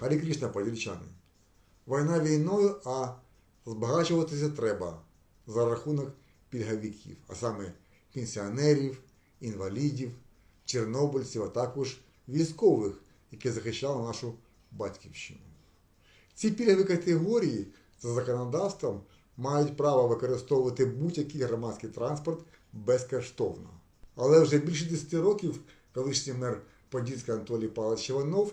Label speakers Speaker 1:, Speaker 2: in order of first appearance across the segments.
Speaker 1: Харі Крішна, подільчани. Війна війною, а збагачуватися треба за рахунок пільговиків, а саме пенсіонерів, інвалідів, чорнобильців, а також військових, які захищали нашу батьківщину. Ці пільгові категорії за законодавством мають право використовувати будь-який громадський транспорт безкоштовно. Але вже більше 10 років колишній мер Подільська Анатолій Павлович Іванов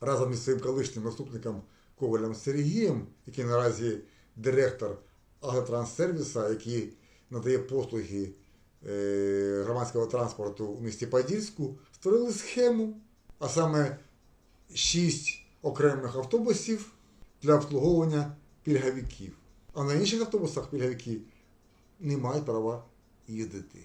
Speaker 1: разом із своїм колишнім наступником Ковалем Сергієм, який наразі директор Агротранссервіса, який надає послуги е, громадського транспорту у місті Подільську, створили схему, а саме 6 окремих автобусів для обслуговування пільговиків. А на інших автобусах пільговики не мають права їздити.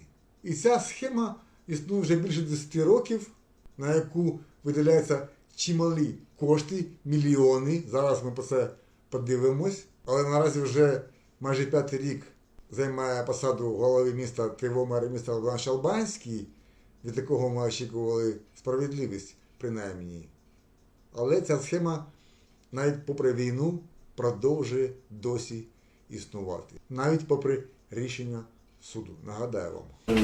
Speaker 1: І ця схема існує вже більше 10 років, на яку виділяються чималі кошти, мільйони. Зараз ми про це подивимось. Але наразі вже майже п'ятий рік займає посаду голови міста Кривомера міста Богдан Шалбанський, від якого ми очікували справедливість, принаймні. Але ця схема навіть попри війну продовжує досі існувати, навіть попри рішення суду. Нагадаю вам.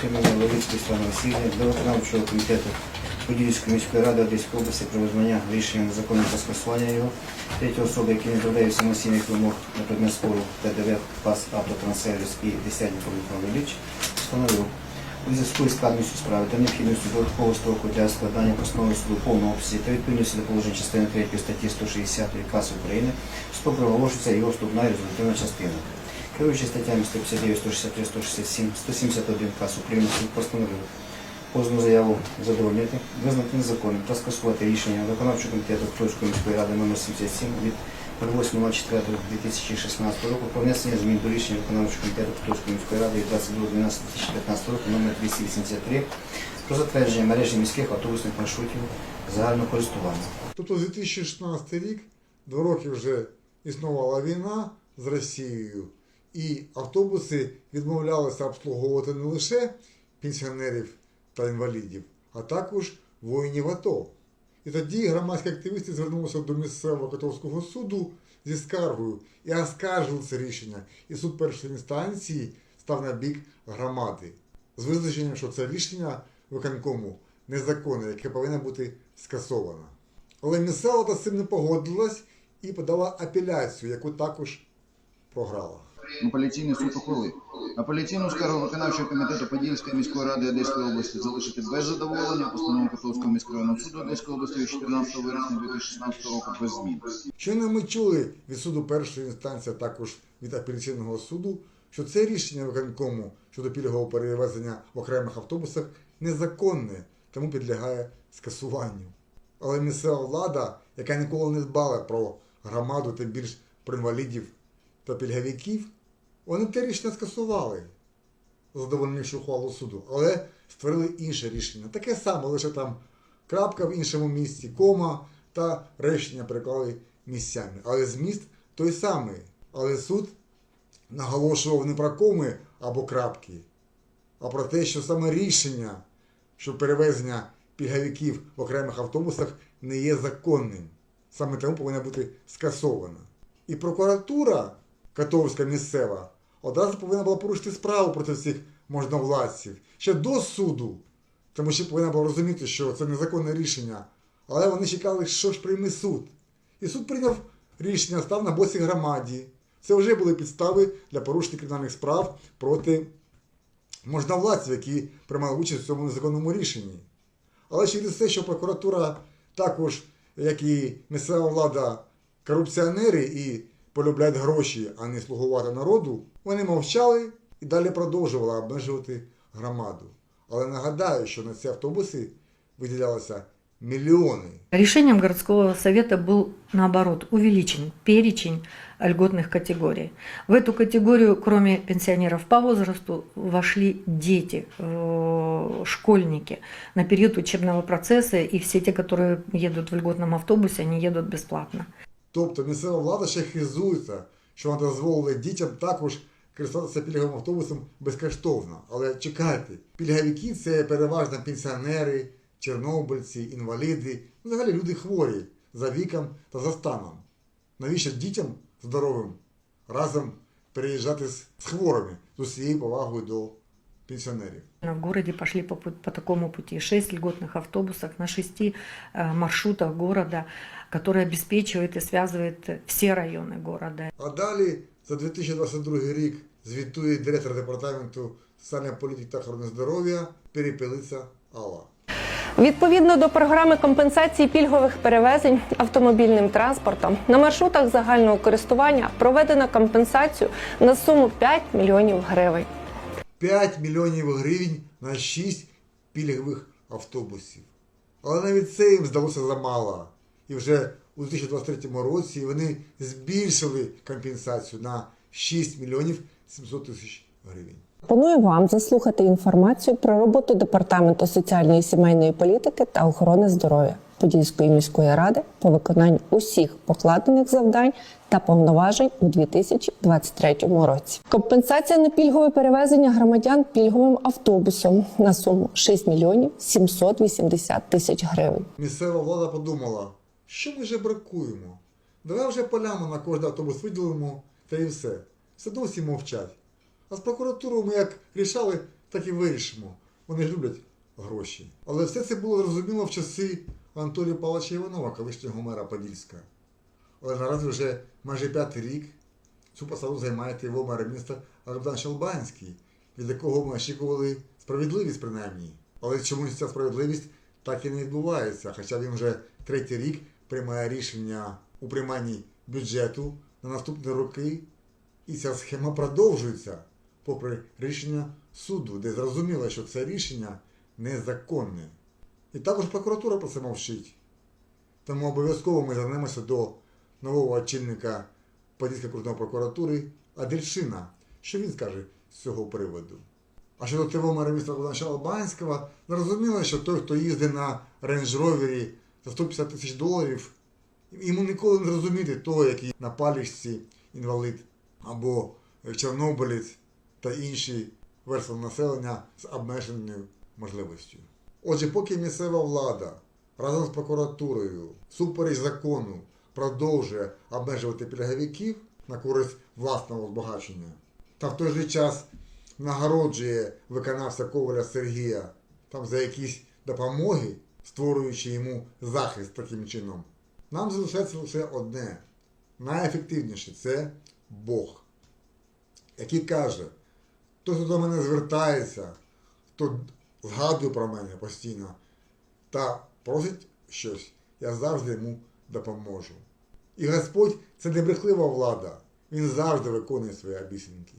Speaker 2: Кримінального Левицької Слава Васильівни до виконавчого комітету Подільської міської ради Одеської області про визнання рішенням закону про скасування його третьої особи, які не додають самостійних вимог на предмет спору ТДВ ПАС Автотранссервіс і Десятников Михайло Ілліч, встановив у зв'язку із складністю справи та необхідністю додаткового строку для складання постанови суду в повному обсязі та відповідності до положень частини 3 статті 160 КАС України, суду проголошується його вступна результативна частина. Керуючи статтями 159, 163, 167, 171 КАС України, суд постановив позовну заяву задовольнити, визнати незаконним та скасувати рішення виконавчого комітету Птовської міської ради номер 77 від 08.04.2016 року про внесення змін до рішення виконавчого комітету Птовської міської ради від 22.12.2015 року номер 283 про затвердження мережі міських автобусних маршрутів загального користування.
Speaker 1: Тобто 2016 рік, два роки вже існувала війна з Росією, і автобуси відмовлялися обслуговувати не лише пенсіонерів та інвалідів, а також воїнів АТО. І тоді громадські активісти звернулися до місцевого католицького суду зі скаргою і оскаржили це рішення. І суд першої інстанції став на бік громади з визначенням, що це рішення виконкому незаконне, яке повинно бути скасовано. Але місцева влада з цим не погодилась і подала апеляцію, яку також програла.
Speaker 3: Апеляційний суд ухвалив. Апеляційну скаргу виконавчого комітету Подільської міської ради Одеської області залишити без задоволення постанову Котовського міськрайонного суду Одеської області від 14 вересня 2016 року без змін.
Speaker 1: Щойно ми чули від суду першої інстанції, а також від апеляційного суду, що це рішення виконкому щодо пільгового перевезення в окремих автобусах незаконне, тому підлягає скасуванню. Але місцева влада, яка ніколи не дбала про громаду, тим більш про інвалідів та пільговиків, вони те рішення скасували, задовольнивши ухвалу суду, але створили інше рішення. Таке саме, лише там крапка в іншому місці, кома та речення переклали місцями. Але зміст той самий. Але суд наголошував не про коми або крапки, а про те, що саме рішення, що перевезення пільговиків в окремих автобусах не є законним. Саме тому повинна бути скасована. І прокуратура Катовська місцева одразу повинна була порушити справу проти цих можновладців ще до суду, тому що повинна була розуміти, що це незаконне рішення. Але вони чекали, що ж прийме суд. І суд прийняв рішення, став на боці громаді. Це вже були підстави для порушення кримінальних справ проти можновладців, які приймали участь в цьому незаконному рішенні. Але через те, що прокуратура також, як і місцева влада, корупціонери і полюбляють гроші, а не слугувати народу, вони мовчали і далі продовжували обмежувати громаду. Але нагадаю, що на ці автобуси виділялося мільйони.
Speaker 4: Решением городского совета был, наоборот, увеличен перечень льготных категорий. В эту категорию, кроме пенсионеров по возрасту, вошли дети, э, школьники на период учебного процесса, и все те, которые едут в льготном автобусе, они едут бесплатно.
Speaker 1: Тобто місцева влада ще хизується, що вона дозволила дітям також користуватися пільговим автобусом безкоштовно. Але чекайте, пільговики це переважно пенсіонери, чорнобильці, інваліди, ну, взагалі люди хворі за віком та за станом. Навіщо дітям здоровим разом переїжджати з, з хворими з усією повагою до пенсіонерів?
Speaker 4: В городе пошли по, пу- по такому пути. Шесть льготных автобусов на шести э, маршрутах города, которые обеспечивают и связывают все районы города.
Speaker 1: А далі за 2022 рік звітує директор департаменту соціальної політики та охорони здоров'я Перепелиця Алла.
Speaker 5: Відповідно до програми компенсації пільгових перевезень автомобільним транспортом на маршрутах загального користування проведено компенсацію на суму 5 мільйонів гривень.
Speaker 1: 5 мільйонів гривень на 6 пільгових автобусів. Але навіть це їм здалося замало. І вже у 2023 році вони збільшили компенсацію на 6 мільйонів 700 тисяч гривень.
Speaker 5: Пропоную вам заслухати інформацію про роботу департаменту соціальної і сімейної політики та охорони здоров'я Подільської міської ради по виконанню усіх покладених завдань та повноважень у 2023 році. Компенсація на пільгове перевезення громадян пільговим автобусом на суму 6 мільйонів 780 тисяч гривень.
Speaker 1: Місцева влада подумала, що ми вже бракуємо. Давай вже полями на кожний автобус виділимо, та і все. Все одно всі мовчать. А з прокуратурою ми як рішали, так і вирішимо. Вони люблять гроші. Але все це було зрозуміло в часи Анатолія Павловича Іванова, колишнього мера Подільська. Але наразі вже майже п'ятий рік цю посаду займає його мер міста Богдан Щелбанський, від якого ми очікували справедливість принаймні. Але чомусь ця справедливість так і не відбувається, хоча він вже третій рік приймає рішення у прийманні бюджету на наступні роки, і ця схема продовжується, попри рішення суду, де зрозуміло, що це рішення незаконне. І також прокуратура про це мовчить. Тому обов'язково ми звернемося до нового очільника Подільської окружної прокуратури Адельшина. Що він скаже з цього приводу? А щодо мера міста Богдана Албанського, зрозуміло, що той, хто їздить на Rover за 150 тисяч доларів, йому ніколи не зрозуміти того, який на палічці інвалид або чорнобилець та інші верстви населення з обмеженою можливістю. Отже, поки місцева влада разом з прокуратурою супереч закону продовжує обмежувати пільговиків на користь власного збагачення, та в той же час нагороджує виконавця Коваля Сергія там за якісь допомоги, створюючи йому захист таким чином, нам залишається лише одне. Найефективніше це Бог, який каже, хто до мене звертається, хто згадує про мене постійно та просить щось, я завжди йому допоможу. І Господь це не брехлива влада, Він завжди виконує свої обіцянки.